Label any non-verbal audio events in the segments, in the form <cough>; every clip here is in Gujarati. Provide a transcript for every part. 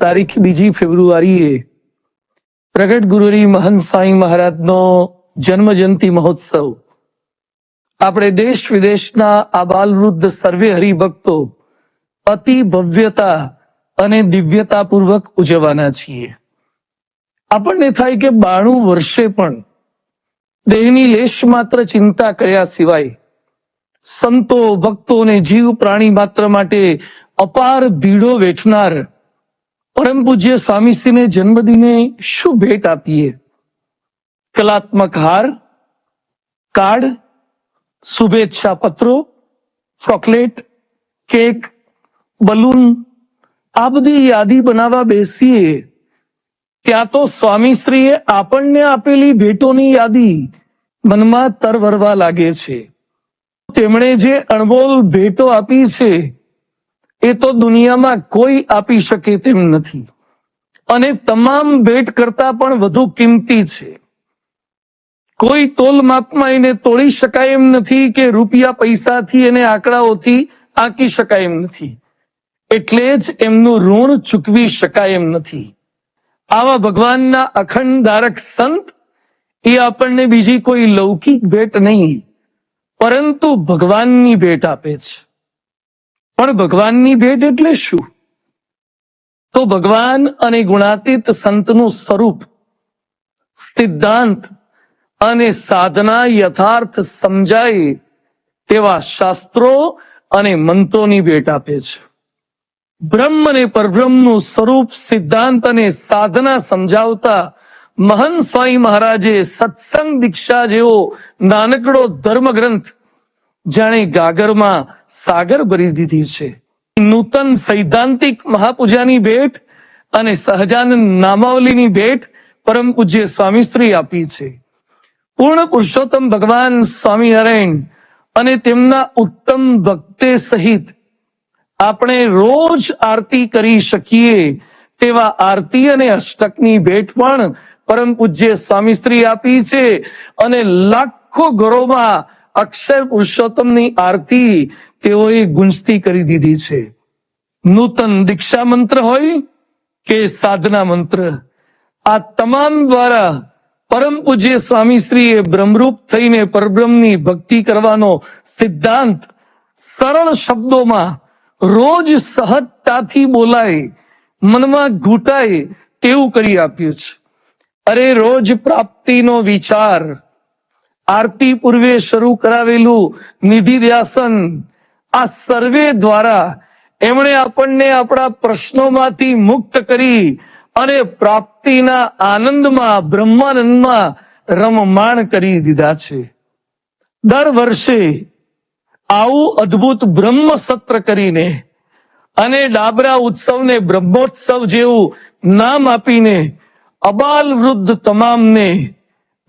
તારીખ બીજી ફેબ્રુઆરીએ પ્રગટ ગુરુરી મહંત સ્વામી મહારાજનો જન્મ જયંતિ મહોત્સવ. આપણે દેશ વિદેશના આ બાલવૃદ્ધ સર્વે હરિભક્તો અતિ ભવ્યતા અને દિવ્યતા પૂર્વક ઉજવવાના છીએ. આપણને થાય કે બાણું વર્ષે પણ દેહની લેશ માત્ર ચિંતા કર્યા સિવાય સંતો ભક્તો અને જીવ પ્રાણી માત્ર માટે અપાર ભીડો વેઠનાર પરમ પૂજ્ય સ્વામીશ્રીને જન્મદિને શું ભેટ આપીએ? કલાત્મક હાર, કાર્ડ, શુભેચ્છા પત્રો, ચોકલેટ, કેક, બલૂન, આ બધી યાદી બનાવવા બેસીએ. ત્યાં તો સ્વામીશ્રીએ આપણને આપેલી ભેટોની યાદી મનમાં તરવરવા લાગે છે. તેમણે જે અણમોલ ભેટો આપી છે એ તો દુનિયામાં કોઈ આપી શકે તેમ નથી. અને તમામ ભેટ કરતા પણ વધુ કિંમતી છે. કોઈ તોલ માપમાં એને તોડી શકાય એમ નથી કે રૂપિયા પૈસાથી અને આંકડાઓથી આંકી શકાય એમ નથી. એટલે જ એમનું ઋણ ચૂકવી શકાય એમ નથી. આવા ભગવાનના અખંડ ધારક સંત, એ આપણને બીજી કોઈ લૌકિક ભેટ નહીં, પરંતુ ભગવાનની ભેટ આપે છે. પણ ભગવાનની ભેટ એટલે શું? તો ભગવાન અને ગુણાતીત સંતનું સ્વરૂપ, સિદ્ધાંત અને સાધના યથાર્થ સમજાય તેવા શાસ્ત્રો અને મંત્રોની ભેટ આપે છે. બ્રહ્મ અને પરબ્રહ્મનું સ્વરૂપ, સિદ્ધાંત અને સાધના સમજાવતા મહન સ્વામી મહારાજે સત્સંગ દીક્ષા જેવો નાનકડો ધર્મ ગ્રંથ જાણે ગાગરમાં સાગર ભરી દીધી છે. નૂતન સૈદ્ધાંતિક મહાપૂજાની ભેટ અને સહજાનંદ નામાવલીની ભેટ પરમ પૂજ્ય સ્વામીશ્રી આપી છે. પૂર્ણ પુરુષોત્તમ ભગવાન સ્વામિનારાયણ અને તેમના ઉત્તમ ભક્તે સહિત આપણે રોજ આરતી કરી શકીએ તેવા આરતી અને અષ્ટકની ભેટ પણ પરમ પૂજ્ય સ્વામીશ્રી આપી છે અને લાખો ઘરોમાં અક્ષર પુરુષોત્તમની આરતી તેઓએ ગુંજતી કરી દીધી છે. નૂતન દીક્ષા મંત્ર હોય કે સાધના મંત્ર? આ તમામ દ્વારા પરમ પૂજ્ય સ્વામી શ્રીએ બ્રહ્મરૂપ થઈને પરબ્રહ્મની ભક્તિ કરવાનો સિદ્ધાંત સરળ શબ્દોમાં રોજ સહજતાથી બોલાય, મનમાં ઘૂંટાય તેવું કરી આપ્યું છે. અરે રોજ પ્રાપ્તિનો વિચાર આરતી પૂર્વે શરૂ કરાવેલું નિધિ ધ્યાસન આ સર્વે દ્વારા એમણે આપણને આપણા પ્રશ્નોમાંથી મુક્ત કરી અને પ્રાપ્તિના આનંદમાં, બ્રહ્માનંદમાં રમમાણ કરી દીધા છે. દર વર્ષે આવું અદ્ભુત બ્રહ્મ સત્ર કરીને અને ડાબરા ઉત્સવને બ્રહ્મોત્સવ જેવું નામ આપીને અબાલ વૃદ્ધ તમામને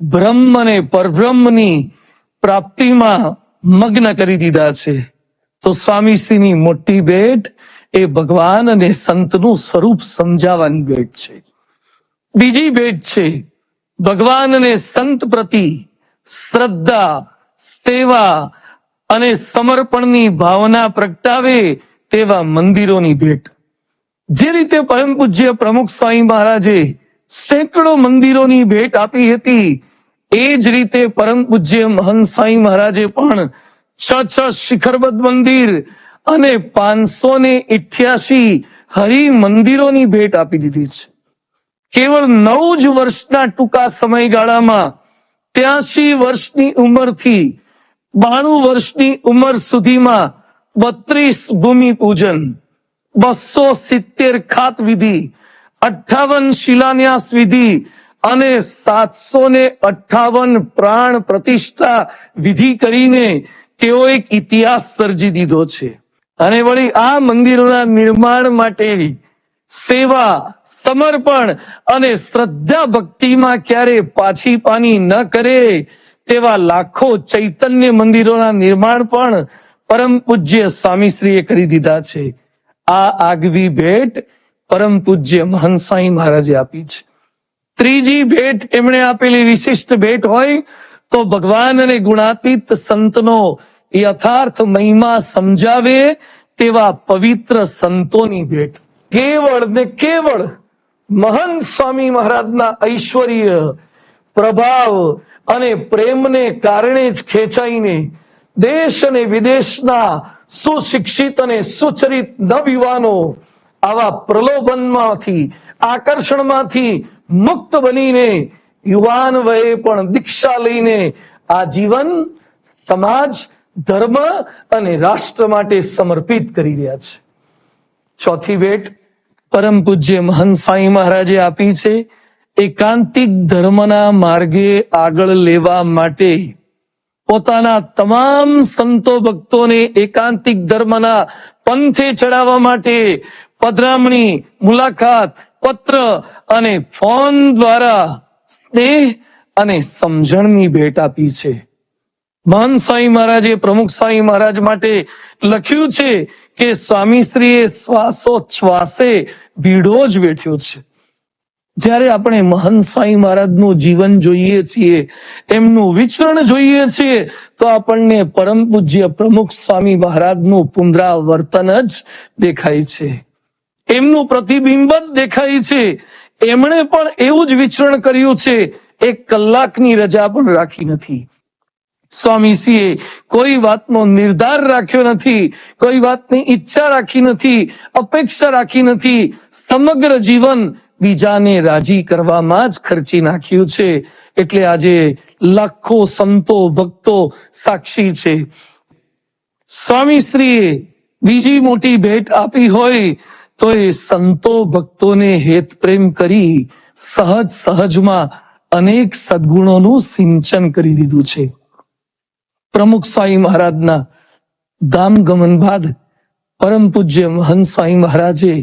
બ્રહ્મ અને પરબ્રહ્મની પ્રાપ્તિમાં મગ્ન કરી દીધા છે. તો સ્વામીશ્રીની મોટી ભેટ એ ભગવાન અને સંતનું સ્વરૂપ સમજાવવાની ભેટ છે. બીજી ભેટ છે, ભગવાન અને સંત પ્રતિ શ્રદ્ધા, સેવા અને સમર્પણની ભાવના પ્રગટાવે તેવા મંદિરોની ભેટ. જે રીતે પરમ પૂજ્ય પ્રમુખ સ્વામી મહારાજે સેંકડો મંદિરોની ભેટ આપી હતી એ જ રીતે પરમ પૂજ્ય મહંત સ્વામી મહારાજે પણ છ છ શિખરબદ્ધ મંદિર અને પાંચસો ને ઇઠ્યાસી હરિ મંદિરોની ભેટ આપી દીધી છે. કેવળ નવ જ વર્ષના ટૂંકા સમયગાળામાં ત્યાસી વર્ષની ઉંમરથી બાણું વર્ષની ઉંમર સુધીમાં બત્રીસ ભૂમિ પૂજન, બસો સિત્તેર ખાત વિધિ અઠાવન શિલાન્યાસ વિધિ અને સાતસો ને અઠાવન પ્રાણ પ્રતિષ્ઠા વિધિ કરીને તેઓ એક ઇતિહાસ સર્જી દીધો છે. અને વળી આ મંદિરોના નિર્માણ માટે સેવા, સમર્પણ અને શ્રદ્ધા ભક્તિમાં ક્યારે પાછી પાની ન કરે તેવા લાખો ચૈતન્ય મંદિરોના નિર્માણ પણ પરમ પૂજ્ય સ્વામીશ્રીએ કરી દીધા છે. આ આગવી ભેટ પરમ પૂજ્ય મહંસાઈ મહારાજે આપી છે. ત્રીજી ભેટ એમણે આપેલી વિશિષ્ટ ભેટ હોય તો ભગવાન અને ગુણાતીત સંતનો યથાર્થ મહિમા સમજાવે તેવા પવિત્ર સંતોની ભેટ. કેવળ ને કેવળ મહંત સ્વામી મહારાજના ઐશ્વર્ય, પ્રભાવ અને પ્રેમને કારણે જ ખેંચાઈને દેશ અને વિદેશના સુશિક્ષિત અને સુચરિત નવયુવાનો આવા પ્રલોભનમાંથી, આકર્ષણમાંથી મુક્ત બનીને યુવાન વયે પણ દીક્ષા લઈને આજીવન સમાજ, ધર્મ અને રાષ્ટ્ર માટે સમર્પિત કરી રહ્યા છે. ચોથી ભેટ પરમ પૂજ્ય મહંત મહારાજે આપી છે. એકાંતિક ધર્મના માર્ગે આગળ લેવા માટે પોતાના તમામ સંતો ભક્તોને એકાંતિક ધર્મના પંથે ચડાવવા માટે પધરામણી, મુલાકાત પત્ર અને ફોન દ્વારા સ્નેહ અને સમજણની ભેટ આપી છે. મહાન સ્વામી મહારાજે, પ્રમુખ સ્વામી મહારાજ માટે લખ્યું છે કે સ્વામીશ્રીએ શ્વાસોચ્છ્વાસે ભીડો જ બેઠ્યો છે. જ્યારે આપણે મહાન સ્વામી મહારાજનું જીવન જોઈએ છીએ, એમનું વિચરણ જોઈએ છીએ, તો આપણને પરમ પૂજ્ય પ્રમુખ સ્વામી મહારાજનું પુનરાવર્તન જ દેખાય છે. એમનું પ્રતિબિંબ દેખાય છે. એમણે પણ એવું જ વિચરણ કર્યું છે. એક કલાકની રજા પણ રાખી નથી. સ્વામીશ્રીએ કોઈ વાતનો નિર્ધાર રાખ્યો નથી. કોઈ વાતની ઈચ્છા રાખી નથી. અપેક્ષા રાખી નથી. સમગ્ર જીવન બીજાને રાજી કરવામાં જ ખર્ચી નાખ્યું છે. એટલે આજે લાખો સંતો, ભક્તો સાક્ષી છે. સ્વામી શ્રીએ બીજી મોટી ભેટ આપી હોય તો એ સંતો ભક્તોને હેત પ્રેમ કરી સહજ સહજમાં અનેક સદગુણોનું સિંચન કરી દીધું છે. પ્રમુખ સ્વામી મહારાજના ધામ ગમન બાદ પરમ પૂજ્ય મહંત સ્વામી મહારાજે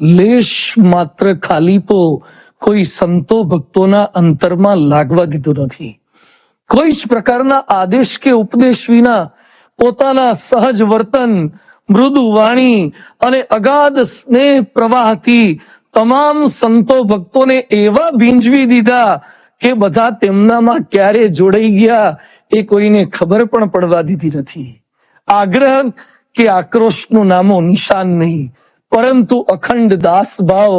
લેશ માત્ર ખાલીપો કોઈ સંતો ભક્તોના અંતરમાં લાગવા દીધો નથી. કોઈ જ પ્રકારના આદેશ કે ઉપદેશ વિના પોતાના સહજ વર્તન મૃદુ વાણી અને અગાધ સ્નેહ પ્રવાહથી તમામ સંતો ભક્તોને એવા ભીંજવી દીધા કે બધા તેમનામાં ક્યારે જોડાઈ ગયા એ કોઈને ખબર પણ પડવા દીધી નથી. આગ્રહ કે આક્રોશનું નામો નિશાન નહીં, પરંતુ અખંડ દાસ ભાવ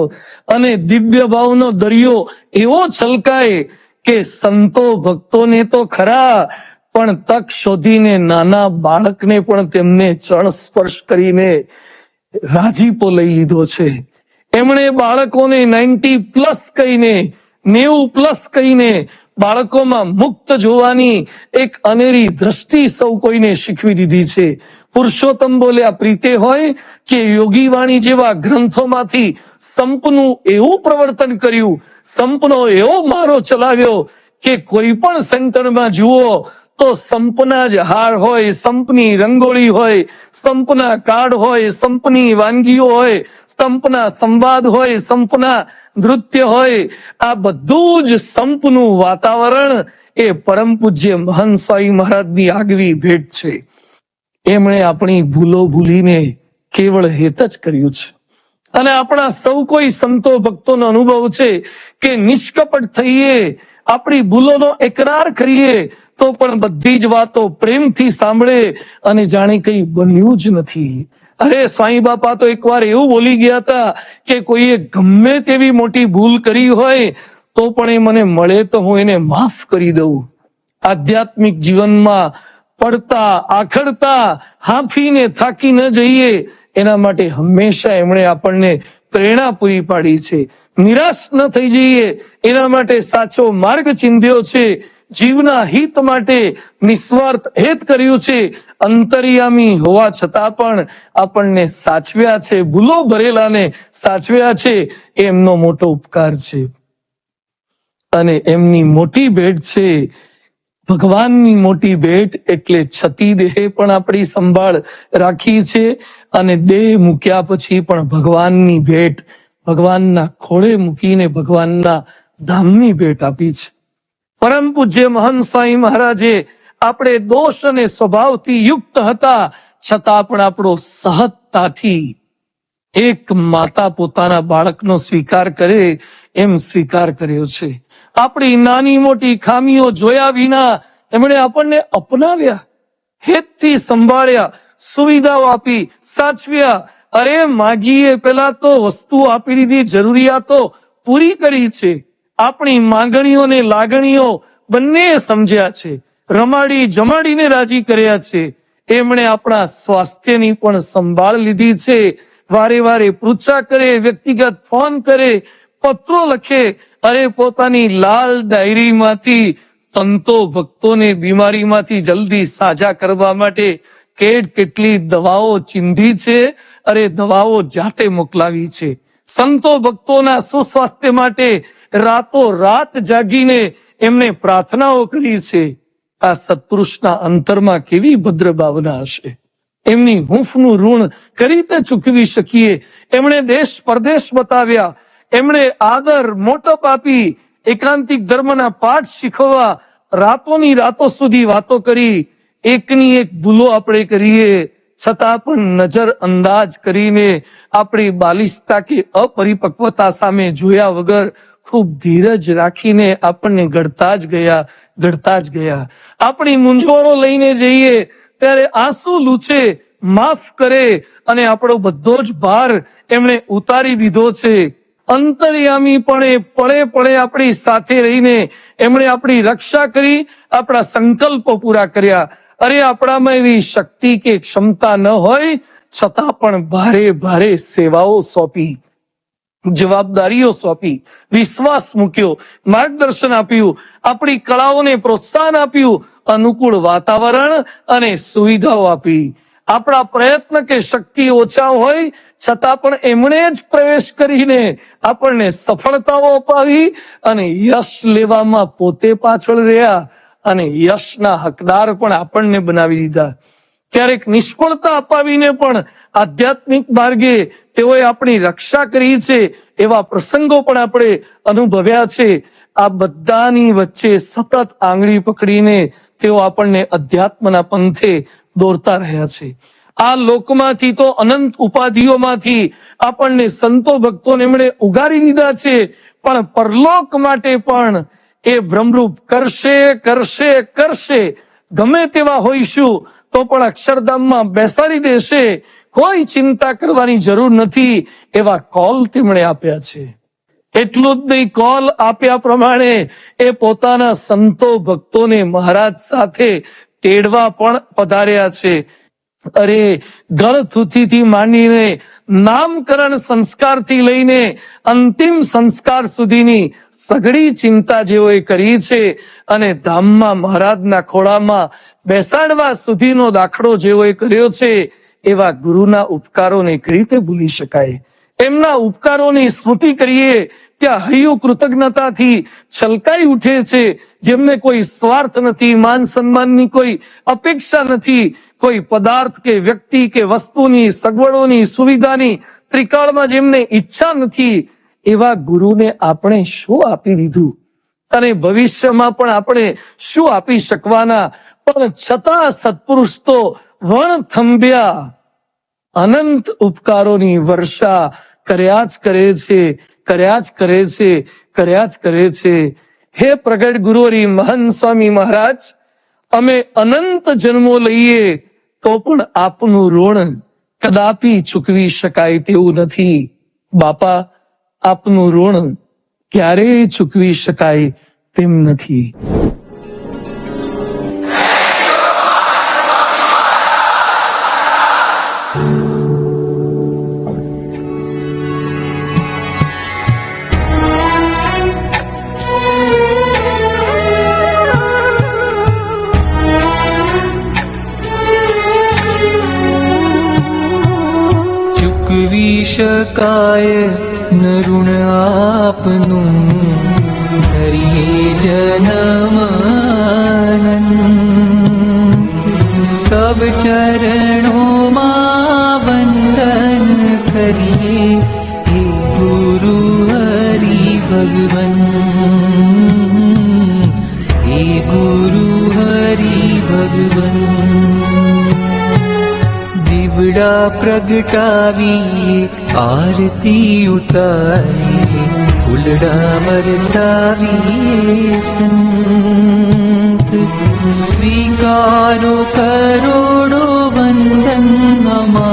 અને દિવ્ય ભાવનો દરિયો એવો છલકાય કે સંતો ભક્તોને તો ખરા પણ તક શોધીને નાના બાળકને પણ તેમને ચણ સ્પર્શ કરીને રાજીપો લઈ લીધો છે. એમણે બાળકોને નાઇન્ટી પ્લસ કહીને, નેવું પ્લસ કહીને બાળકોમાં મુક્ત જોવાની એક અનેરી દ્રષ્ટિ સૌ કોઈને શીખવી દીધી છે. પુરુષોત્તમ બોલ્યા પ્રીતે હોય કે યોગી વાણી જેવા ગ્રંથોમાંથી સંપનું એવું પ્રવર્તન કર્યું, સંપનો એવો મારો ચલાવ્યો કે કોઈ પણ સેન્ટરમાં જુઓ તો સંપના જ હાર હોય, સંપની રંગોળી હોય, સંપના કાર્ડ હોય, સંપની વાનગીઓ હોય, સંપના સંવાદ હોય, સંપના નૃત્ય હોય. આ બધું જ સંપનું વાતાવરણ એ પરમ પૂજ્ય મહંત સ્વામી મહારાજની આગવી ભેટ છે. એમણે આપણી ભૂલો ભૂલીને કેવળ હેત જ કર્યું છે. અને આપણા સૌ કોઈ સંતો ભક્તોનો અનુભવ છે કે નિષ્કપટ થઈએ આપણી ભૂલોનો એકરાર કરીએ, તો પણ બધી જ વાતો પ્રેમથી સાંભળે અને જાણે કઈ બન્યું જ નથી. અરે સાંઈ બાપા તો એકવાર એવું બોલી ગયા હતા કે કોઈએ ગમે તેવી મોટી ભૂલ કરી હોય, તો પણ એ મને મળે તો હું એને માફ કરી દઉં. આધ્યાત્મિક જીવનમાં પડતા, આખડતા, હાંફીને થાકી ન જઈએ, એના માટે હંમેશા એમણે આપણને પ્રેરણા પૂરી પાડી છે. નિરાશ ન થઈ જઈએ. એના માટે સાચો માર્ગ ચિંધ્યો છે. જીવના હિત માટે નિસ્વાર્થ હેત કર્યું છે. અંતર્યામી હોવા છતાં પણ આપણને સાચવ્યા છે. ભૂલો ભરેલાને સાચવ્યા છે. એમનો મોટો ઉપકાર છે. અને એમની મોટી ભેટ છે. ભગવાનની મોટી ભેટ એટલે છતી દેહ પણ આપણી સંભાળ રાખી છે. અને દેહ મૂક્યા પછી પણ ભગવાનની ભેટ ભગવાનના ખોળે મૂકીને ભગવાનના ધામની ભેટ આપી છે. પરમ પૂજ્ય મહંત સ્વામી મહારાજે આપણે દોષ અને સ્વભાવથી યુક્ત હતા, છતાં પણ આપણો સહજતાથી એક માતા પોતાના બાળકનો સ્વીકાર કરે એમ સ્વીકાર કર્યો છે. આપણી નાની મોટી ખામીઓ જોયા વિના એમણે આપણને અપનાવ્યા, હેતથી સંભાળ્યા, સુવિધાઓ આપી, સાચવ્યા અરે માગીએ, પેલા તો વસ્તુ આપી દીધી, જરૂરિયાતો પૂરી કરી છે. આપણી માંગણીઓને લાગણીઓ બંને સમજ્યા છે. રમાડી જમાડીને રાજી કર્યા છે. એમણે આપણા સ્વાસ્થ્યની પણ સંભાળ લીધી છે. વારે વારે પૃચ્છા કરે, વ્યક્તિગત ફોન કરે, પત્રો લખે. અરે પોતાની લાલ ડાયરીમાંથી સંતો ભક્તોને બીમારીમાંથી જલ્દી સાજા કરવા માટે કેટ કેટલી દવાઓ ચીંધી છે, અરે દવાઓ જાતે મોકલાવી છે. સંતો ભક્તોના સુસ્વાસ્થ્ય માટે રાતો રાત જાગીને એમને પ્રાર્થનાઓ કરી છે. આ સત્પુરુષના અંતરમાં કેવી ભદ્ર ભાવના હશે. એમની હૂંફનું ઋણ કઈ રીતે ચૂકવી શકીએ. એમણે દેશ પરદેશ બતાવ્યા. એમણે આદર મોટપ આપી, એકાંતિક ધર્મના પાઠ શીખવવા, રાતોની રાતો સુધી વાતો કરી. એકની એક ભૂલો આપણે કરીએ, છતાં પણ નજર અંદાજ કરીને આપણી બાલિશતા કે અપરિપક્વતા સામે જોયા વગર ખૂબ ધીરજ રાખીને આપણને ઘડતા જ ગયા, ઘડતા જ ગયા. આપણી મૂંઝવણો લઈને જઈએ, ત્યારે આંસુ લૂછે, માફ કરે અને આપણો બધો જ ભાર એમણે ઉતારી દીધો છે. અંતર્યામી પણ પળે પળે આપણી સાથે રહીને એમણે આપણી રક્ષા કરી, આપણા સંકલ્પો પૂરા કર્યા. અરે આપણામાં એવી શક્તિ કે ક્ષમતા ન હોય, છતાં પણ ભારે ભારે સેવાઓ સોંપી. જવાબદારીઓ સોંપી. વિશ્વાસ મૂક્યો. માર્ગદર્શન આપ્યું. આપણી કળાઓને પ્રોત્સાહન આપ્યું. અનુકૂળ વાતાવરણ અને સુવિધાઓ આપી. આપણા પ્રયત્ન કે શક્તિ ઓછા હોય, છતાં પણ એમણે જ પ્રવેશ કરીને આપણને સફળતાઓ અપાવી અને યશ લેવામાં પોતે પાછળ રહ્યા. અને યશના હકદાર પણ આપણને બનાવી દીધા. ક્યારેક નિષ્ફળતા અપાવીને પણ આધ્યાત્મિક માર્ગે તેઓએ આપણી રક્ષા કરી છે એવા પ્રસંગો પણ આપણે અનુભવ્યા છે. આ બધાની વચ્ચે સતત આંગળી પકડીને તેઓ આપણને અધ્યાત્મના પંથે દોરતા રહ્યા છે. આ લોકમાંથી તો અનંત ઉપાધિઓમાંથી આપણને સંતો ભક્તોને એમણે ઉગારી દીધા છે, પણ પરલોક માટે પણ એ ભ્રમરૂપ કરશે કરશે કરશે. ગમે તેવા હોઈશું, તો પણ અક્ષરધામમાં બેસાડી દેશે. કોઈ ચિંતા કરવાની જરૂર નથી. એવા કોલ તેમણે આપ્યા છે. એટલું જ નહીં કોલ આપ્યા પ્રમાણે એ પોતાના સંતો ભક્તોને મહારાજ સાથે તેડવા પણ પધાર્યા છે. અરે, ગળથુથીથી માંડીને નામકરણ સંસ્કારથી લઈને અંતિમ સંસ્કાર સુધીની સઘળી ચિંતા જેઓએ કરી છે અને ધામમાં, મહારાજના ખોળામાં બેસાડવા સુધીનો દાખલો જેઓએ કર્યો છે, એવા ગુરુના ઉપકારોને કઈ રીતે ભૂલી શકાય. એમના ઉપકારોની સ્મૃતિ કરીએ, ત્યાં હૈયું કૃતજ્ઞતાથી છલકાઈ ઉઠે છે. જેમને કોઈ સ્વાર્થ નથી, માન સન્માનની કોઈ અપેક્ષા નથી, કોઈ પદાર્થ કે વ્યક્તિ કે વસ્તુની, સગવડોની, સુવિધાની, ત્રિકાળમાં જેમને ઈચ્છા નથી એવા ગુરુને આપણે શું આપી દીધું? અને ભવિષ્યમાં પણ આપણે શું આપી શકવાના? પણ છતાં સત્પુરુષ તો વણ થંભ્યા અનંત ઉપકારોની વર્ષા કર્યા જ કરે છે, કર્યા જ કરે છે, કર્યા જ કરે છે. હે પ્રગટ ગુરુરી મહન સ્વામી મહારાજ, અમે અનંત જન્મો લઈએ તો પણ આપનું ઋણ કદાપી ચૂકવી શકાય તેવું નથી. બાપા આપનું ઋણ ક્યારેય ચૂકવી શકાય તેમ નથી. શકાય रुणापनु हरि जनन् कव चरणो मा वन्दन करिये हे गुरु हरि भगवन्। हे गुरु हरि भगवन्। दिवडा प्रगटावी आरती उतारी उतरि संत स्वीकारो करोडो वन्दन् अमा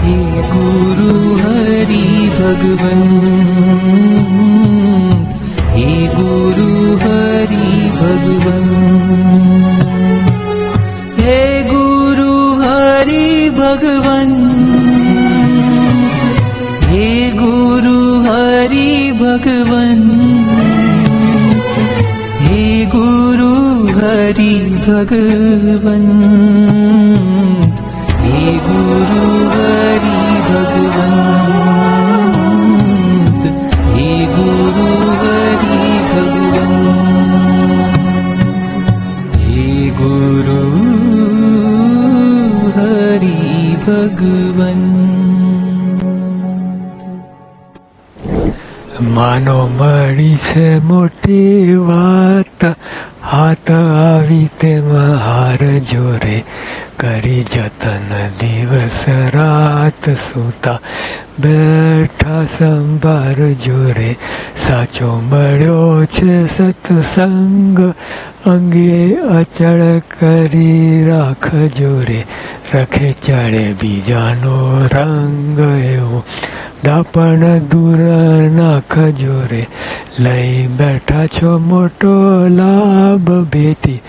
हे गुरु हरि भगवन्। હરિ ભગવન હે ગુરુ હરી ભગવન હે ગુરુ હરી ભગવન હે ગુરુ હરી ભગવન માનો મળી છે મોટી વાત હાથ સૂતા બેઠા સંભાર જોરે સાચો મળ્યો છે સત્સંગ. અંગે અચળ કરી રાખ જોરે. રખે ચડે બીજાનો રંગ એવો. દાપણ દૂર નાખ જોરે. લઈ બેઠા છો મોટો લાભ ભેટી.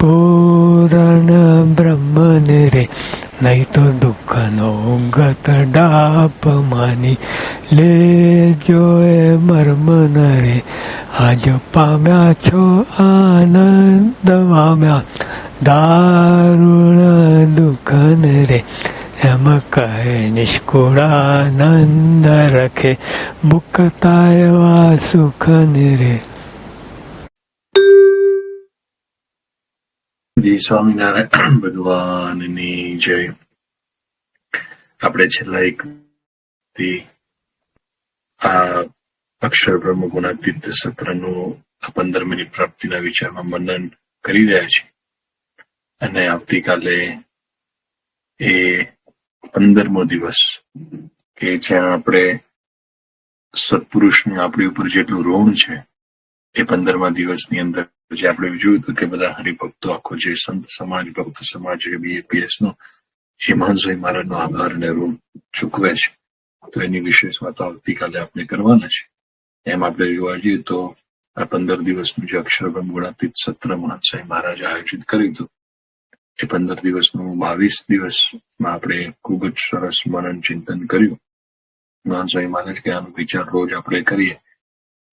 પૂરણ બ્રહ્મને રે. નહીં તો દુઃખનો ગત ડાપ માની લેજો એ મર્મ રે આજ પામ્યા છો આનંદ પામ્યા. દારૂણ દુઃખન રે. એમ કહે નિષ્કુળાનંદ રખે. મુક્તા એવા સુખન રે. જી સ્વામિનારાયણ <clears throat> ભગવાનની જય. આપણે છેલ્લા એક આ અક્ષર બ્રહ્મ ગુણાતીત સત્રનું આ પંદર પ્રાપ્તિના વિચારમાં મનન કરી રહ્યા છીએ. અને આવતીકાલે એ પંદરમો દિવસ કે જ્યાં આપણે સત્પુરુષનું આપણી ઉપર જેટલું ઋણ છે, એ પંદરમા દિવસની અંદર જે આપણે જોયું હતું કે બધા હરિભક્તો આખો જે સંત સમાજ ભક્ત સમાજ બીએપીએસ નો એ મહંસોઈ મહારાજનો આભાર અને ઋણ ચૂકવે છે તો એની વિશેષ વાતો આવતીકાલે આપણે કરવાના છે એમ આપણે જોવા જઈએ તો આ પંદર દિવસનું જે અક્ષરબ્રહ્મ ગુણાતીત સત્ર મહંસાઈ મહારાજ આયોજિત કર્યું હતું એ પંદર દિવસનું બાવીસ દિવસમાં આપણે ખૂબ જ સરસ મનન ચિંતન કર્યું મહંસાઈ મહારાજ કે આનો વિચાર રોજ આપણે કરીએ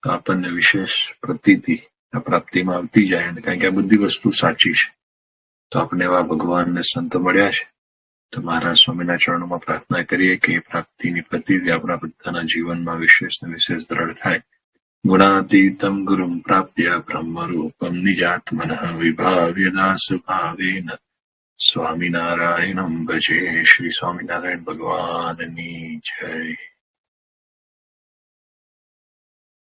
તો આપણને વિશેષ પ્રતીતિ પ્રાપ્તિમાં આવતી જાય અને કારણ કે આ બધી વસ્તુ સાચી છે. તો આપણે એવા ભગવાનને સંત મળ્યા છે. તો મહારાજ સ્વામીના ચરણોમાં પ્રાર્થના કરીએ કે એ પ્રાપ્તિની પ્રતિતિ આપણા બધાના જીવનમાં વિશેષ ને વિશેષ દ્રઢ થાય. ગુણાતીતમ ગુરુમ પ્રાપ્ય બ્રહ્મરૂપમ નિજાત્મન વિભાવ્યદાસ ભાવેન સ્વામિનારાયણમ ભજે શ્રી સ્વામિનારાયણ ભગવાનની જય.